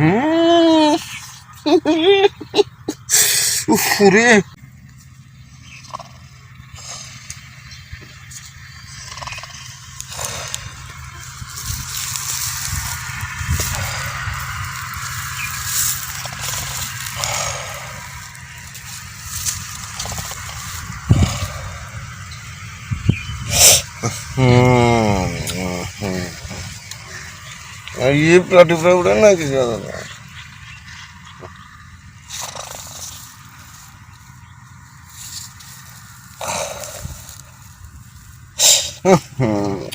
후레. 음. 어, हाँ, ये प्लाटी फ्राई उड़ा ना किसी का हाँ,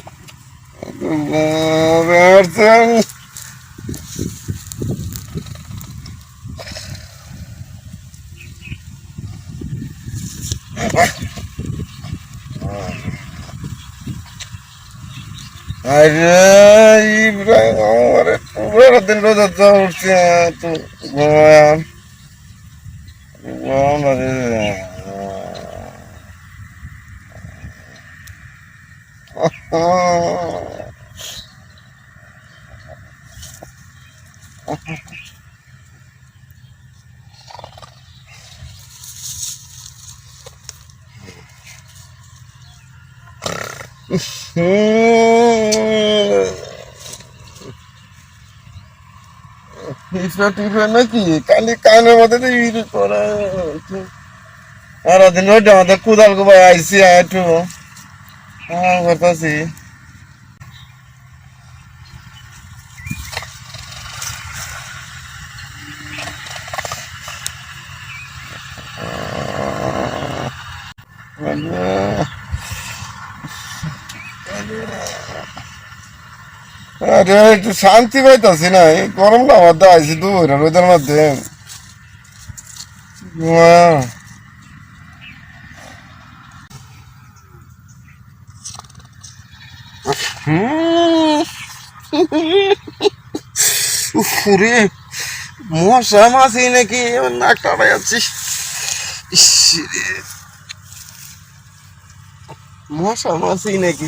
What? আরে ইব্রাহিম আমার পুরো দিন রোজ তো উঠছে তো ঘুমায় ঘুমাও টিফা টিফা নাকি? কালি কানের মধ্যে তো ইউজ করে সারাদিন ওইটা আমাদের কুদাল গোবাই আইসি একটু। হ্যাঁ করতেছি। আরে একটু শান্তি পাইতাছি না, এই গরমটা মধ্যে আইসি দুপুরে রোদের মধ্যে। মশা মাছি নাকি নাক টাড়াই যাচ্ছি। মশা মাছি নাকি।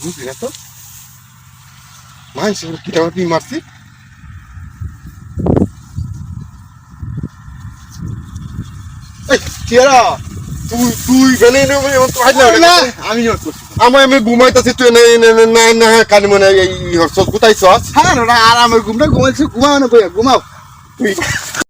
বুঝলি না তো মাইস কি টাকা তুই মারছি তুই তুই আমি আমি আমার ঘুমাইতেছি তুই না না না কানি মনে এই হরস কোথায় চস হ্যাঁ আর আমার ঘুমটা ঘুমাইছে ঘুমাও না ঘুমাও তুই